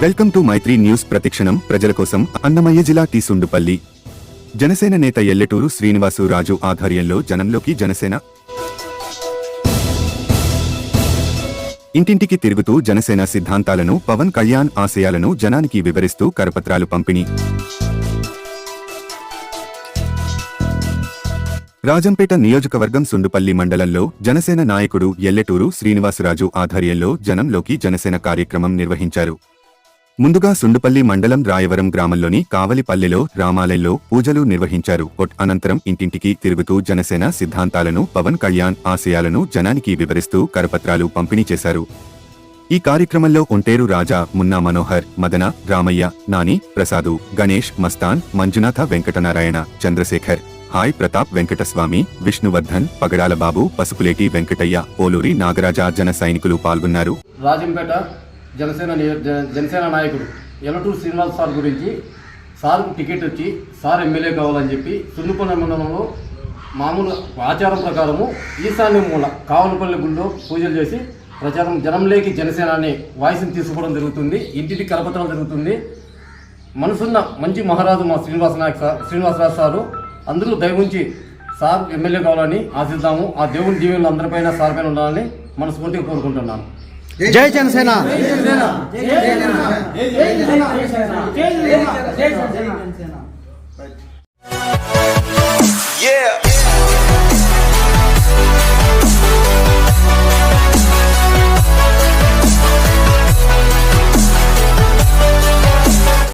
Welcome to Maitri news ప్రతిక్షణం. ప్రజల కోసం అన్నమయ్య జిల్లా టి సుండుపల్లి. జనసేన నేత ఎల్లెటూరు శ్రీనివాసు రాజు ఆధ్వర్యంలో జనంలోకి జనసేన ఇంటింటికి తిరుగుతూ జనసేన సిద్ధాంతాలను పవన్ కళ్యాణ్ ఆశయాలను జనానికి వివరిస్తూ కరపత్రాలు పంపిణీ. రాజంపేట నియోజకవర్గం సుండుపల్లి మండలంలో జనసేన నాయకుడు ఎల్లెటూరు శ్రీనివాసరాజు ఆధ్వర్యంలో జనంలోకి జనసేన కార్యక్రమం నిర్వహించారు. ముందుగా సుండుపల్లి మండలం రాయవరం గ్రామంలోని కావలిపల్లెలో రామాలయంలో పూజలు నిర్వహించారు. ఒట్ అనంతరం ఇంటింటికి తిరుగుతూ జనసేన సిద్ధాంతాలను పవన్ కళ్యాణ్ ఆశయాలను జనానికి వివరిస్తూ కరపత్రాలు పంపిణీ చేశారు. ఈ కార్యక్రమంలో ఒంటేరు రాజా మున్నా మనోహర్ మదన రామయ్య నాని ప్రసాదు గణేష్ మస్తాన్ మంజునాథ వెంకటనారాయణ చంద్రశేఖర్ హాయ్ ప్రతాప్ వెంకటస్వామి విష్ణువర్ధన్ పగడాల బాబు పసుపులేటి వెంకటయ్య పోలూరి నాగరాజ జన సైనికులు పాల్గొన్నారు. రాజంపేట జనసేన జనసేన నాయకుడు ఎలటూరు శ్రీనివాస్ సార్ గురించి సార్కు టికెట్ వచ్చి సార్ ఎమ్మెల్యే కావాలని చెప్పి సున్నుపల్లి మండలంలో మామూలు ఆచారం ప్రకారము ఈశాన్య మూల కావలపల్లి గుళ్ళో పూజలు చేసి ప్రచారం జనంలోకి జనసేన అనే వాయిస్ని తీసుకోవడం జరుగుతుంది. ఇంటింటి కలపత్రం జరుగుతుంది. మనసున్న మంచి మహారాజు మా శ్రీనివాస నాయక్ సార్ శ్రీనివాసరాజు సారు అందరూ దయవుంచి సార్ ఎమ్మెల్యే కావాలని ఆశిద్దాము. ఆ దేవుని దీవెనలు అందరిపైన సార్ పైన ఉండాలని మనస్ఫూర్తిగా కోరుకుంటున్నాను. జై జనసేన.